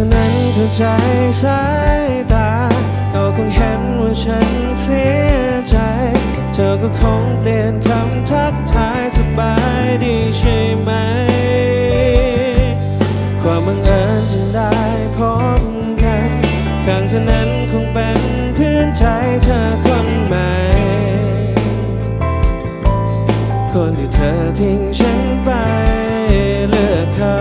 ท่านั้นเข้าใจสายตา ก็คงเห็นว่าฉันเสียใจ เธอก็คงเปลี่ยนคำทักทายสบายดีใช่ไหม ความบังเอิญจึงได้พบกันข้างเธอนั้นคงเป็นพื่อนใจเธอคนใหม่ คนที่เธอทิ้งฉันไปเลือกเขา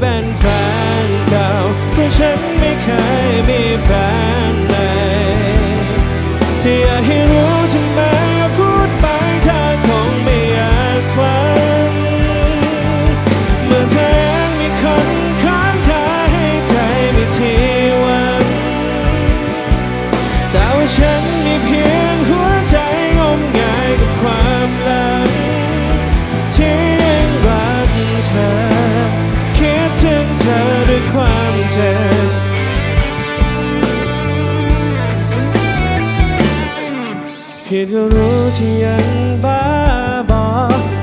เป็นแฟนเก่าเพราะฉันไม่เคยมีแฟนใหม่ที่อยากให้รู้ทำไมพูดไปเธอคงไม่อยากฟังเมื่อเธอยังมีคนข้างเธอให้ใจไม่ที่วังแต่ว่าฉันมีเพียง ผิดก็รู้ที่ยังบ้าบอ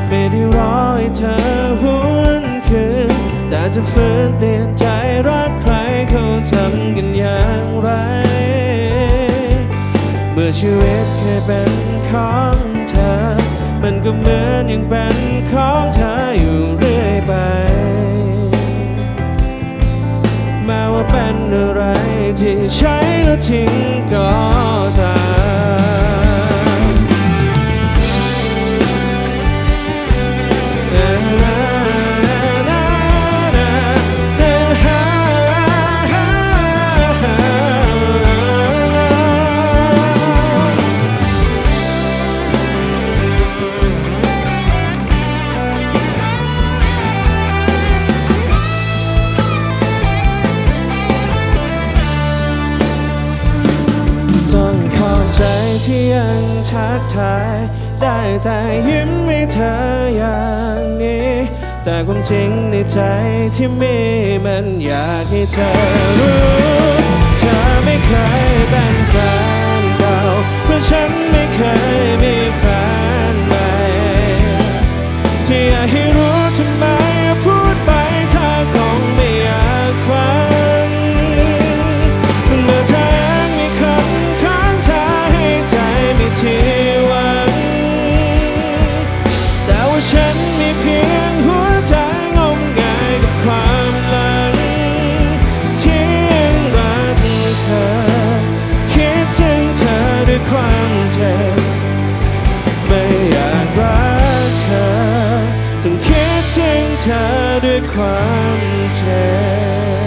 ไม่ได้รอให้เธอหวนคืนแต่จะฝืนเปลี่ยนใจรักใครเขาทำกันอย่างไร เมื่อชีวิตเคยเป็นของเธอ มันก็เหมือนยังเป็นของเธออยู่เรื่อยไปแม้ว่าเป็นอะไรที่ใช้แล้วทิ้ง ที่ยังทักทาย ได้แต่ยิ้มให้เธออย่างนี้ แต่ความจริงในใจที่มีมันอยากให้เธอรู้ เธอไม่เคยเป็นแฟน เธอด้วยความเจ็บ